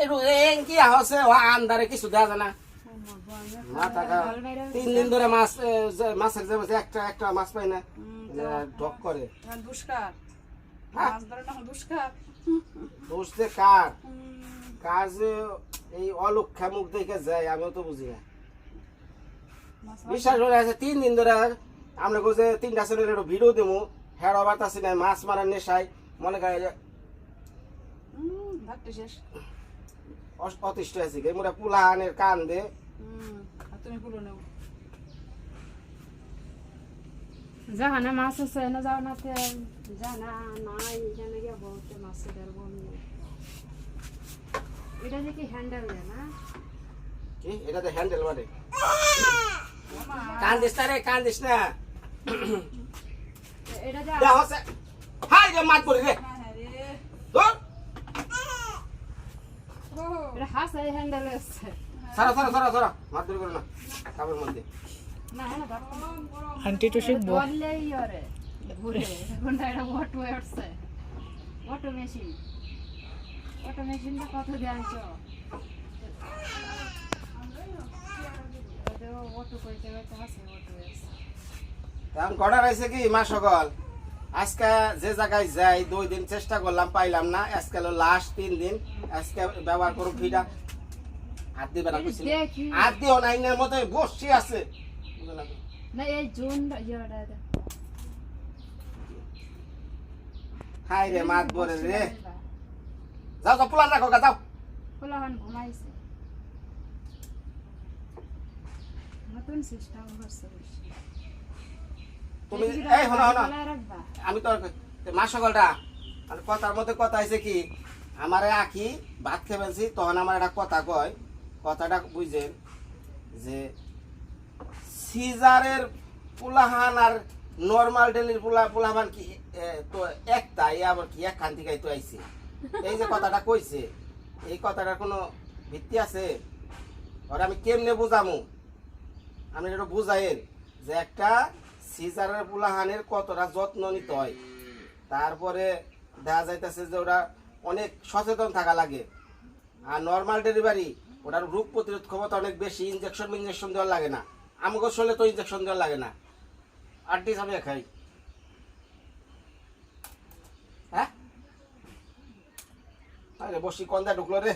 একটু এং কি হচ্ছে ও আন্দারে কিছু দেওয়া যায় না। তিন দিন ধরে মাছ মাছের যে একটা একটা মাছ পাই না। ঢক করে। দুষ্কার। হ্যাঁ। দোষ যে কার? কাজ এই অলক্ষা মুখ দেখে যায় আমিও তো বুঝি না। বিশ্বাস করে আছে তিন দিন ধরে আমরা যে তিনটা চ্যানেলের ভিডিও দেবো ওভার তাছি না মাছ মারার নেশায়। মনে করে শেষ। অতিষ্ঠ আছে গে মোরা পুলাহানের কান দে তুমি পুরো নেও। জাহানে মাছ আছে না জাহানাতে জানা নাই এখানে গিয়ে বলতে মাছের আর বমি এটা যে কি হ্যান্ডেল দেয় না? কি? এটাতে হ্যান্ডেল মারে কান দিস না রে কান দিস না। এটা যে হাই রে মাছ পড়ি রে। রে ধর ও, এটা হাসে হ্যান্ডেল আছে। সারা সারা সারা সারা। মাছ ধরে করো না। কাপের মধ্যে। না হ্যাঁ না গরম, গরম। আন্টি একটু শিখব। বললেই ওরে। ঘুরে এখন এটা অটো উঠছে। অটো মেশিন অটো মেশিনটা কত দিয়ে আনছো অটো কইতে অটো কটা রয়েছে কি? মা সকল আজকে যে জায়গায় যাই দুই দিন চেষ্টা করলাম পাইলাম না। আজকে হলো লাস্ট তিন দিন। আজকে ব্যবহার করুন ফিটা হাত দিবে না হাত দিও না ইনের মতো বসছি আছে। এটা। হাই রে মাছ বরে রে। যাও যাও পুলান রাখো যাও। ঘুমাইছে। নতুন সিস্টেম করছে। তুমি এই গলায় রাখবা। আমি তো মা সকলটা মানে কথার মধ্যে কথা হয়েছে কি আমারে আঁকি ভাত খেয়ে ফেলছি তখন আমার একটা কথা কয় কথাটা বুঝছেন যে সিজারের পুলাহান আর নর্মাল ডেলির পুলা পুলাহান কি তো একটা এ আবার কি এক খান থেকে তো আইছে। এই যে কথাটা কইছে এই কথাটার কোনো ভিত্তি আছে? ওরা আমি কেমনে বুঝামু? আমি এটা বুঝাইয়ের যে একটা সিজারের পুলাহানের কতটা যত্ন নিতে হয়? তারপরে দেখা যাইতেছে যে ওরা অনেক সচেতন থাকা লাগে। আর নর্মাল ডেলিভারি ওটার রোগ প্রতিরোধ ক্ষমতা অনেক বেশি ইঞ্জেকশন ইঞ্জেকশন দেওয়ার লাগে না। আমাকে শরীরে তো ইঞ্জেকশন দেওয়ার লাগে না। আটটি আমি খাই। হ্যাঁ? বসি, কন্দা ঢুকলো রে।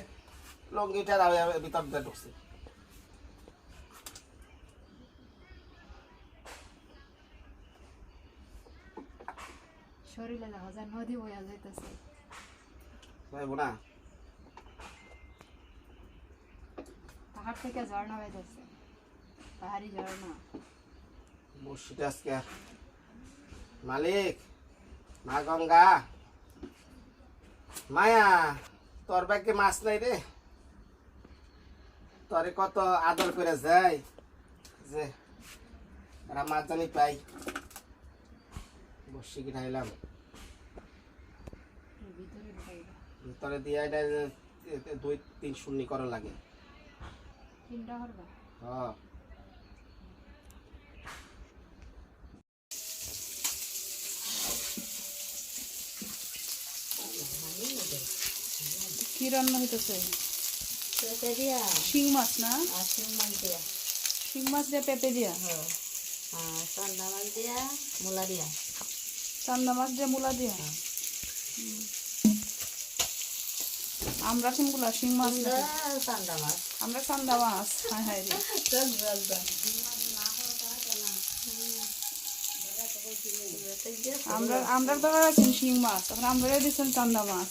লঙ্গিটা ভিতর ঢুকছে। শরীরে দেখা যায় নদী বয়া যাইতেছে না পাহাড় থেকে ঝর্ণা বাইতেছে পাহাড়ি ঝর্ণা আজকে মালিক মা গঙ্গা মায়া তোর ব্যাগে মাছ নাই রে তোরে কত আদর করে যায় যে মাছ জানি পাই বসি কিনাইলাম ভিতরে ভিতরে দিয়ে এটা দুই তিন শূন্য করা লাগে। হ্যাঁ। কি রান্না হইতেছে? পেঁপে দিয়া। শিং মাছ না? শিম মাছ দিয়া। শিং মাছ দিয়ে পেঁপে দিয়া? আর সন্ধ্যা মাছ দিয়া মূলা দিয়া। চান্দা মাছ দিয়ে মূলা দিয়া? হুম। আমরা শিংগুলা শিং মাছ না সন্ধ্যা মাছ। আমরা চান্দা মাছ হাই হাই রে। আমরা আমরা তো আছেন শিং মাছ এখন আমরা দিচ্ছেন চান্দা মাছ।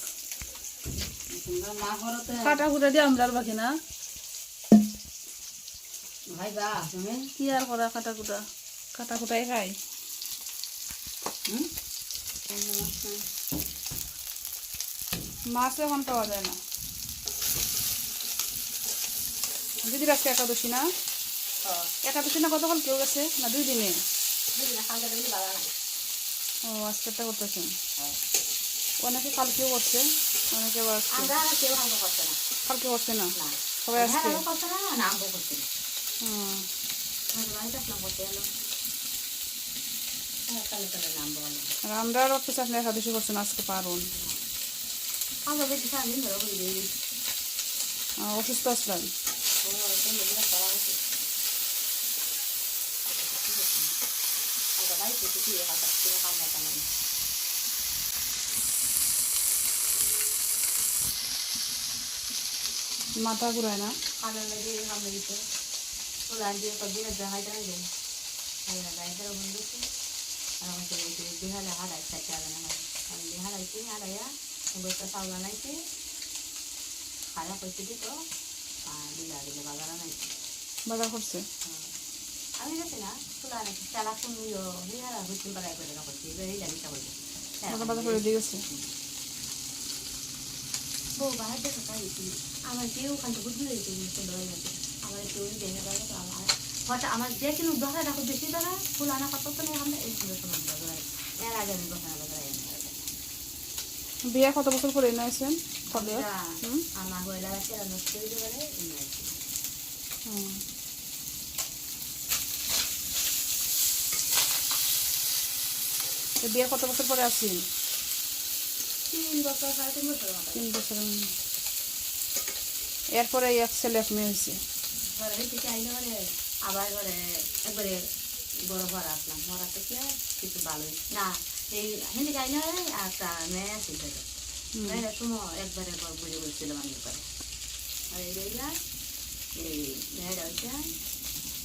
কাটা কুটা দিয়ে আমরা বাকি না? ভাই বা তুমি? কি আর করা কাটা কুটা? কাটা কুটাই খাই। মাছ এখন পাওয়া যায় না। দিদির আজকে একাদশী না? একাদশী না কতক্ষণ কেউ গেছে? না দুই দিনে? ও আজকেরটা করতেছেন অনেকে কালকেও করছে অনেকে কালকে করছে না? সবাই আজকে? আসলাম আর আমরা আর অফিস আসলে একাদশী করছেন আজকে পারুন। আমরা বেশি সারাদিন ধরে বলি দিই আহ, অসুস্থ আসলেন মাথা ঘুরায় না কানের লাগে সামনে দিতে ফুলান দিয়ে কদিন দেখাই দেয় দেন গাইদের বন্ধুকে আর আমাকে বলছে বিহালে হারাই চারটে আগে না হয় আমি বিহারাইছি হারাইয়া বইটা চাউল আনাইছি খায়া পয়সা দিত আর দিলা দিলে বাজার বাজার করছে? আমি গেছি না আনাইছি চালা কোন বিহারা হইতে বাড়াই করে না করছি এই লাগিটা করছি বাজার বাজার করে দিয়ে গেছে। বউ বাহার দেখে পাইছি আমার কেউ ওখান থেকে বুঝতে পেরেছি সুন্দর হয়ে গেছে আমার কেউ দেখে পারে তো আমার হঠাৎ আমার যে কিন্তু ধরা রাখো বেশি ধরা ফুল আনা কত তো আমরা এই এর আগে আমি ধরাই বিয়ে কত বছর করে এনে আছেন কবে হুম। কত বছর পরে আসছেন তিন বছর সাড়ে তিন বছর মতো। তিন বছর হুম। এরপরে এক ছেলে এক মেয়ে হয়েছে। ঘরে ঘরে আবার ঘরে একবারে বড় ঘর আসলাম। মরা থেকে কিছু ভালোই। না এই হিন্দি চাইলে একটা মেয়ে আছে ঘরে হুম। মেয়েরা সময় একবারে ঘর বুঝে বলছিল আমি করে আর এই রইলা এই মেয়েরা হচ্ছে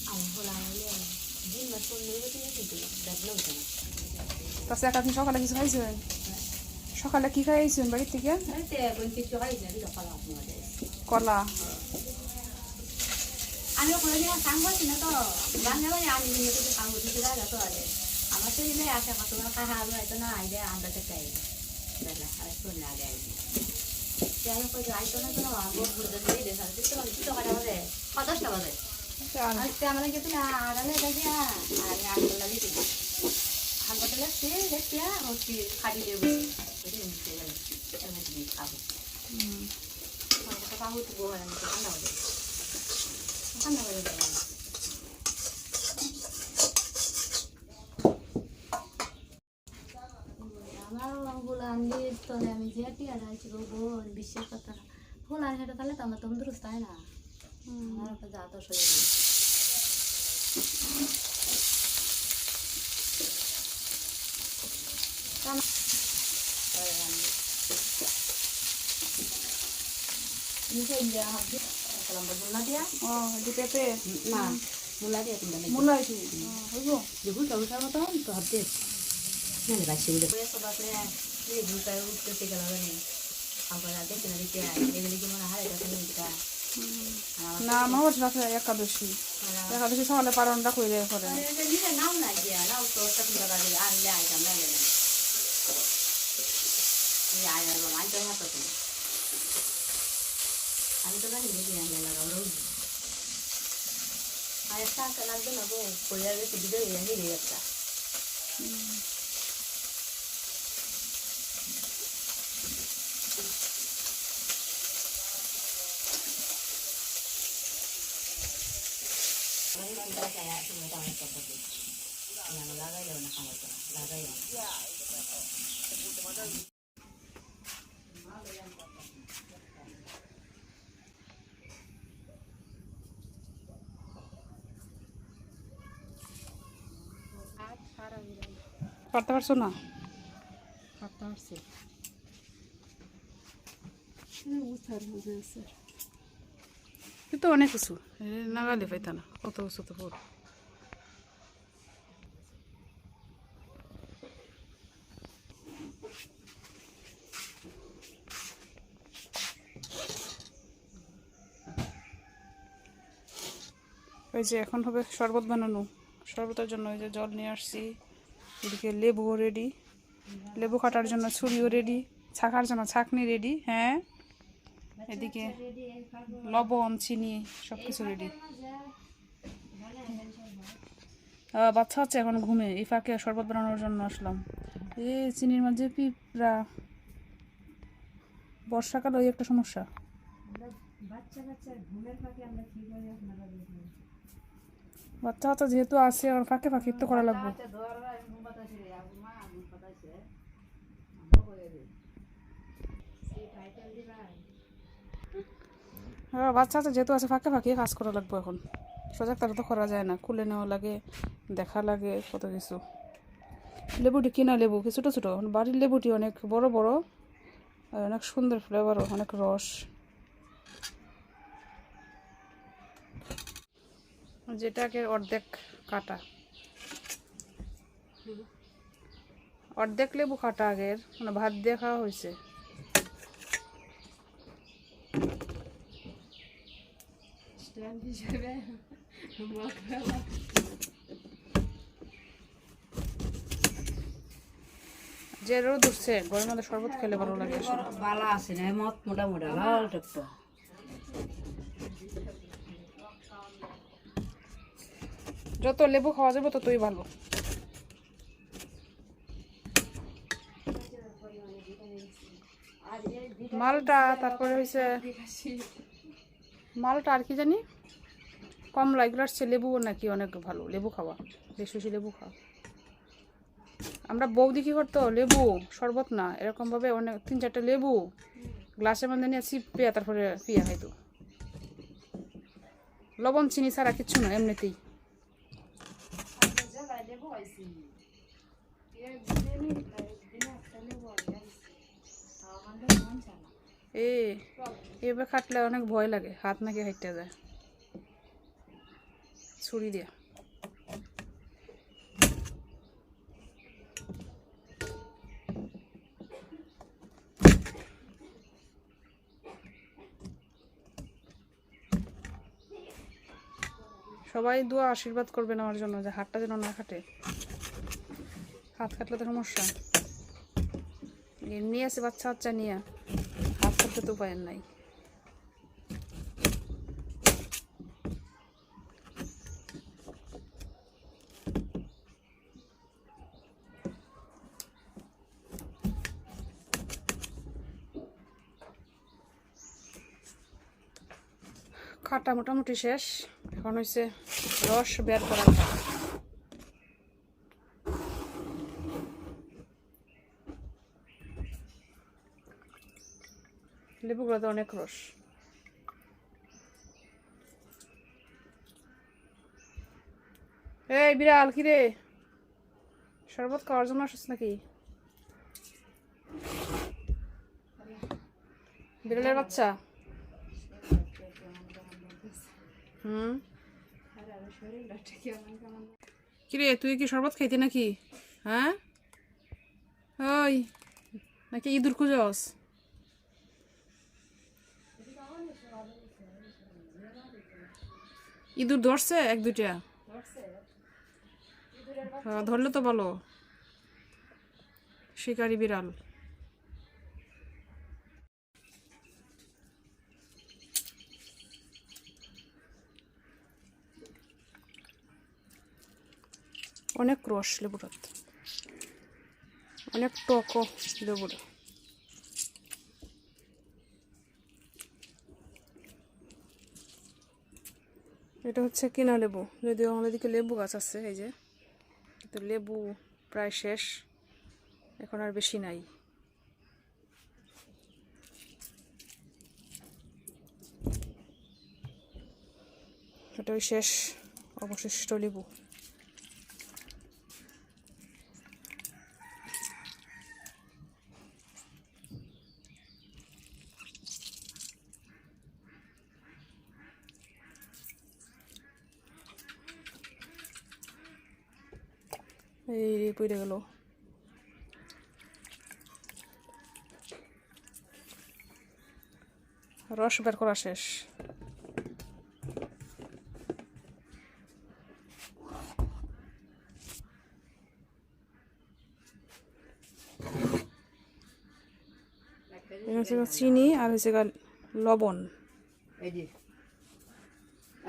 আমার হলো হলে দিন মাস কোন নেবে কিন্তু দেখলেও হতো না তাছাড়া আপনি সকালে কিছু খাইছেন সকালে কি খাইছেন বাড়ির থেকে কোন কলা আমি ওখানে যে কাম করছি না তো গান আমি কাম করছি আমার তো দিলে আসে কত আলো হয়তো না আইলে আন্দাজ একটা আইলে দেখলা আর শুনে আগে আইলে যাই হোক আইতো না তো আমার বুঝতে দিয়ে দেখা তো তো কাটা বাজে কতটা বাজে আজকে আমরা গেছি না আড়ালে গেছি আর আমি আটটা লাগিয়েছি হালকাটা লাগছে দেখছি হচ্ছে খাটি খাব। হুম। খাব তো বউ আমি ঠান্ডা হয়ে যাবে ঠান্ডা হয়ে যাবে বুলান দিয়ে আমি যে টিয়া আছি গো বোন বিশ্বের কথা বুলান হেঁটে তাহলে তো আমার তন্দুরস্ত হয় না আমার একটা জাত শরীর মূলা দিয়া মূলা দিয়া তুমি মূলা এটি হইব যে ভুলটা উঠার মতো তো ভাবতে নাহলে বাসি আবার দেখতে না দেখতে এগুলি কি মনে হয় এটা এটা। না আমার বছর আছে একাদশী একাদশী সকালে করে করে। আয়ার বাবা আইতে হাত আমি তো জানি দেখি আনলে লাগাও রোজ। আর একটা লাগবে না গো কইয়া গেছে দিদি হিরে একটা লাগাইলেও না? খামাইতো না লাগাইও পারতে পারছ না এ তো অনেক উঁচু। নাগালে পাইতা না কত উঁচু তো পড় ওই যে এখন হবে শরবত বানানো। শরবতের জন্য ওই যে জল নিয়ে আসছি। এদিকে লেবুও রেডি লেবু কাটার জন্য ছুরিও রেডি ছাকার জন্য ছাকনি রেডি হ্যাঁ? এদিকে লবণ, চিনি সব কিছু রেডি বাচ্চা হচ্ছে এখন ঘুমে। এই ফাঁকে শরবত বানানোর জন্য আসলাম। এ, চিনির মাঝে পিঁপড়া। বর্ষাকাল ওই একটা সমস্যা। বাচ্চা বাচ্চা যেহেতু আছে, আর ফাঁকে ফাঁকে তো করা লাগবে। হ্যাঁ বাচ্চা আছে, যেহেতু আছে, ফাঁকে ফাঁকে কাজ করা লাগবে এখন। সজাগ তারা তো করা যায় না, খুলে নেওয়া লাগে, দেখা লাগে, কত কিছু। লেবুটি কিনা লেবু, কি ছোটো ছোটো? বাড়ির লেবুটি অনেক বড় বড়, আর অনেক সুন্দর ফ্লেভারও অনেক রস। যেটাকে অর্ধেক কাটা। অর্ধেক লেবু কাটা আগের মানে ভাত দিয়ে খাওয়া হয়েছে। স্ট্যান্ড হিসেবে যে রোদ উঠছে গরমের মধ্যে শরবত খেলে ভালো লাগে। বালা আছে না মত মোটা মোটা লাল টকটা যত লেবু খাওয়া যাবে ততই ভালো। মালটা তারপরে হয়েছে মালটা আর কি জানি? কমলা এগুলো আসছে লেবু নাকি অনেক ভালো, লেবু খাওয়া, বেশি বেশি লেবু খাওয়া। আমরা বৌদি কি করতো? লেবু, শরবত না, এরকমভাবে অনেক, তিন চারটে লেবু, গ্লাসের মধ্যে নিয়ে চিপে তারপরে পিয়া খাইতো। লবণ, চিনি ছাড়া কিচ্ছু না, এমনিতেই। এ এবার কাটলে অনেক ভয় লাগে, হাত নাকি হাইটে যায়। ছুরি দিয়া। সবাই দোয়া আশীর্বাদ করবেন আমার জন্য, যে হাতটা যেন না কাটে। হাত কাটলে তো সমস্যা। এমনি আছে বাচ্চা বাচ্চা নিয়ে। হাত কাটতে তো উপায় নাই। কাটা মোটামুটি শেষ। এখন হয়েছে রস বের করার। পালা। অনেক রস। এই বিড়াল, কি রে? শরবত খাওয়ার জন্য আসিস নাকি? বিড়ালের বাচ্চা? কিরে তুই কি শরবত খাইতে নাকি? হ্যাঁ? ওই, নাকি ইঁদুর খুঁজস? ইঁদুর ধরছে এক দুটা হ্যাঁ, ধরলে তো বলো শিকারি বিড়াল। অনেক রস লেবুটাত অনেক টকও লেবুটা এটা হচ্ছে কিনা লেবু। যদিও আমাদের দিকে লেবু গাছ আছে, এই যে। কিন্তু লেবু প্রায় শেষ। এখন আর বেশি নাই। এটা ওই শেষ, অবশিষ্ট লেবু এই রে পড়ে গেল। রস বের করা শেষ। চিনি আর হচ্ছে গা লবণ।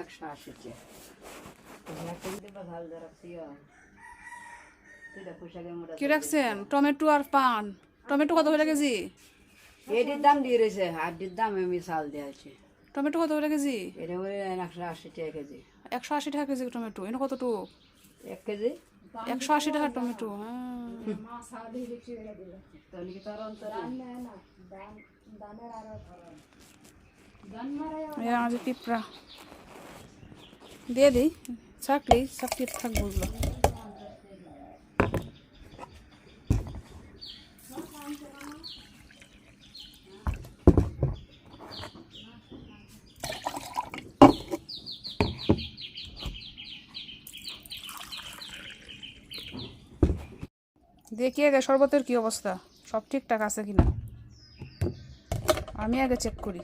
একশো আশিতে ভালো রাখছি তুইটা পোশাকের মোটা কি রাখছেন? টমেটো আর পান। টমেটো কত করে কেজি? এটির দাম দিয়ে রয়েছে হাড্ডির দাম আমি চাল দেওয়া আছে। টমেটো কত করে কেজি? এটা একশো আশি টাকা কেজি। একশো আশি টাকা কেজি টমেটো এনে কতটুকু এক কেজি? একশো আশি টাকা টমেটো হ্যাঁ। পিঁপড়া। দিয়ে দিই। থাকলেই সব টিপ থাকব ওগুলো আগে শরবতের কি অবস্থা? সব ঠিকঠাক আছে কিনা? আমি আগে চেক করি।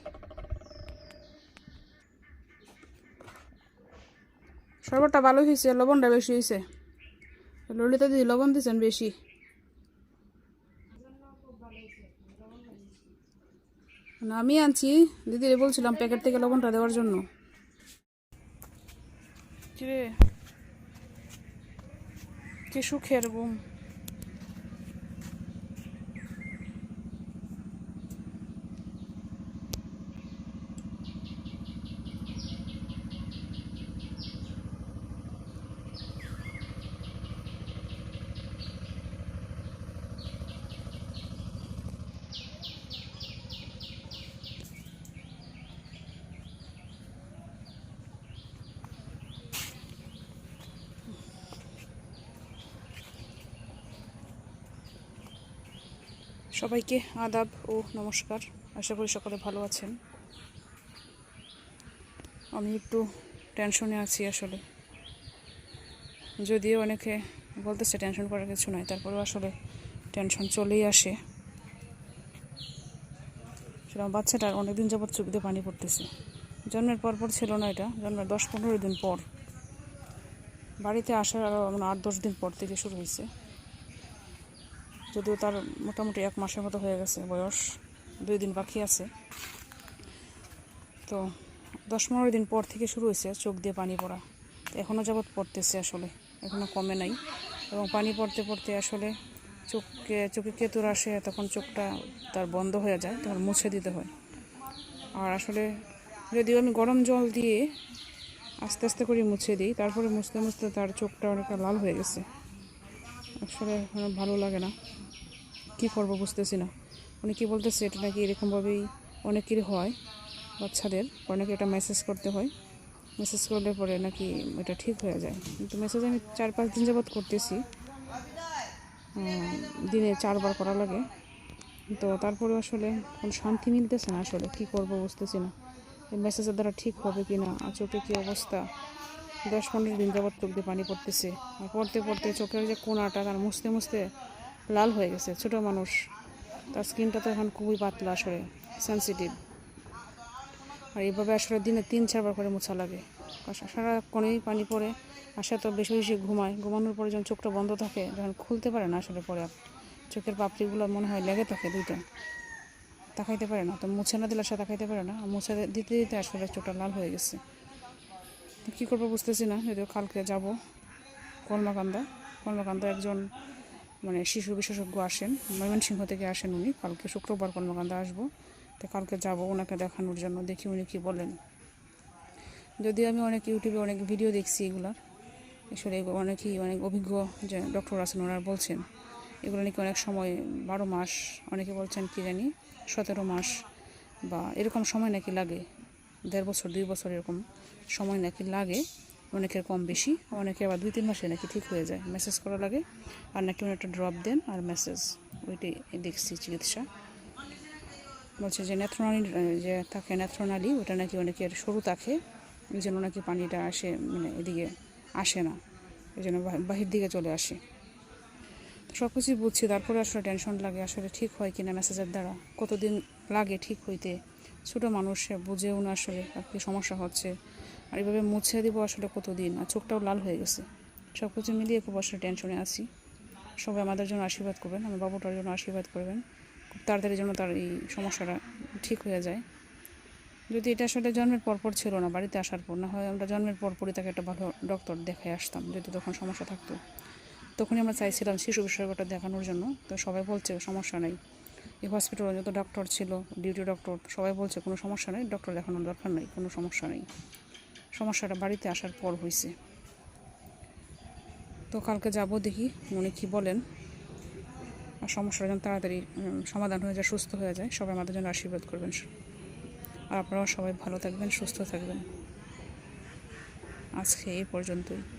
শরবতটা ভালো হয়েছে, লবণটা বেশি হয়েছে। ললিতা দিদি লবণ দিয়েছেন বেশি। আমি আনছি। দিদি বলছিলাম প্যাকেট থেকে লবণটা দেওয়ার জন্য। কি সুখের ঘুম। সবাইকে আদাব ও নমস্কার। আশা করি সকলে ভালো আছেন। আমি একটু টেনশনে আছি আসলে। যদিও অনেকে বলতেছে টেনশন করার কিছু নয় তারপরেও আসলে টেনশন চলেই আসে। আমার বাচ্চাটার অনেকদিন যাবৎ চুপিতে পানি পড়তেছে। জন্মের পর পর ছিল না এটা, জন্মের দশ পনেরো দিন পর। বাড়িতে আসার আরও মানে আট দশ দিন পর থেকে শুরু হয়েছে। যদিও তার মোটামুটি এক মাসের মতো হয়ে গেছে বয়স, দুই দিন বাকি আছে। তো দশ পনেরো দিন পর থেকে শুরু হয়েছে চোখ দিয়ে পানি পড়া। তো এখনও যাবৎ পড়তেছে আসলে এখনও কমে নাই। এবং পানি পড়তে পড়তে আসলে চোখকে, চোখে কেতুর আসে, তখন চোখটা তার বন্ধ হয়ে যায়, তখন মুছে দিতে হয়। আর আসলে যদিও আমি গরম জল দিয়ে আস্তে আস্তে করে মুছে দিই, তারপরে মুছতে মুছতে তার চোখটা অনেকটা লাল হয়ে গেছে। আসলে আমার ভালো লাগে না। কী করব বুঝতেছি না। উনি কী বলতেছে, এটা নাকি এরকমভাবেই অনেকেরই হয়, বাচ্চাদের। অনেকে এটা মেসেজ করতে হয়। মেসেজ করলে পরে নাকি এটা ঠিক হয়ে যায়। কিন্তু মেসেজ আমি চার পাঁচ দিন যাবৎ করতেছি। দিনে চারবার করা লাগে। তো তারপরে আসলে কোনো শান্তি মিলতেছে না আসলে। কী করব বুঝতেছি না। মেসেজের দ্বারা ঠিক হবে কি না চোখে কী অবস্থা? দশ পনেরো দিন যাবৎ চোখ দিয়ে পানি পড়তেছে। আর পড়তে পড়তে চোখের যে কোনাটা তার মুছতে মুছতে লাল হয়ে গেছে, ছোট মানুষ। তার স্কিনটা তো এখন খুবই পাতলা আসলে সেন্সিটিভ আর এইভাবে আসলে দিনে তিন চারবার করে মোছা লাগে। সারাক্ষণেই পানি পড়ে, আসা তো বেশি বেশি ঘুমায়। ঘুমানোর পরে যখন চোখটা বন্ধ থাকে, যখন খুলতে পারে না আসলে পরে চোখের পাপড়িগুলো মনে হয় লেগে থাকে দুইটা। তাকাইতে পারে না, তো মুছে না দিলে সে তাকাইতে পারে না। মুছে দিতে দিতে আসলে চোখটা লাল হয়ে গেছে। কী করব বুঝতেছি না, যদিও কালকে যাব কলমাকান্দা। কলমাকান্দা একজন মানে শিশু বিশেষজ্ঞ আসেন, ময়মনসিংহ থেকে আসেন উনি। কালকে শুক্রবার কলমাকান্দা আসব। তো কালকে যাব ওনাকে দেখানোর জন্য, দেখি উনি কী বলেন। যদিও আমি অনেক ইউটিউবে অনেক ভিডিও দেখছি এগুলার এগুলো অনেকেই অনেক অভিজ্ঞ যে ডক্টর আছেন ওনারা বলছেন। এগুলো নাকি অনেক সময় বারো মাস, অনেকে বলছেন কি জানি, সতেরো মাস বা এরকম সময় নাকি লাগে, দেড় বছর, দুই বছর এরকম। সময় নাকি লাগে, অনেকের কম বেশি, অনেকে আবার দুই, তিন মাসে নাকি ঠিক হয়ে যায়। মেসেজ করা লাগে, আর নাকি উনি একটা ড্রপ দেন আর মেসেজ ওইটাই দেখছি চিকিৎসা। বলছে যে নেত্রনালী, যে থাকে নেত্রনালী, ওটা নাকি অনেকের সরু থাকে ওই জন্য নাকি পানিটা আসে মানে এদিকে আসে না ওই জন্য বাহি- বাহির দিকে চলে আসে। সব কিছুই বুঝছি, তারপরে আসলে টেনশন লাগে, আসলে ঠিক হয় কিনা মেসেজের দ্বারা, কতদিন লাগে ঠিক হইতে? ছোটো মানুষ বুঝেও না আসলে, আর কি সমস্যা হচ্ছে। আর এইভাবে মুছে দিব আসলে কতদিন? আর চোখটাও লাল হয়ে গেছে। সব কিছু মিলিয়ে খুব আসলে টেনশনে আছি। সবাই আমাদের জন্য আশীর্বাদ করবেন, আমার বাবুটার জন্য আশীর্বাদ করবেন। খুব তাড়াতাড়ি যেন তার এই সমস্যাটা ঠিক হয়ে যায়। যদি এটা আসলে জন্মের পরপর ছিল না, বাড়িতে আসার পর, না হয় আমরা জন্মের পরপরই তাকে একটা ভালো ডক্টর দেখায় আসতাম, যদি তখন সমস্যা থাকতো। তখনই আমরা চাইছিলাম শিশু বিশেষজ্ঞটা দেখানোর জন্য। তো সবাই বলছে, সমস্যা নেই। এই হসপিটালে যত ডক্টর ছিল ডিউটি ডক্টর সবাই বলছে, কোনো সমস্যা নেই ডক্টর দেখানোর দরকার নেই, কোনো সমস্যা নেই। সমস্যাটা বাড়িতে আসার পর হয়েছে তো কালকে যাব দেখি উনি কী বলেন। আর সমস্যাটা যেন তাড়াতাড়ি সমাধান হয়ে যায়, সুস্থ হয়ে যায়, সবাই আমাদের জন্য আশীর্বাদ করবেন। আর আপনারাও সবাই ভালো থাকবেন, সুস্থ থাকবেন। আজকে এই পর্যন্তই।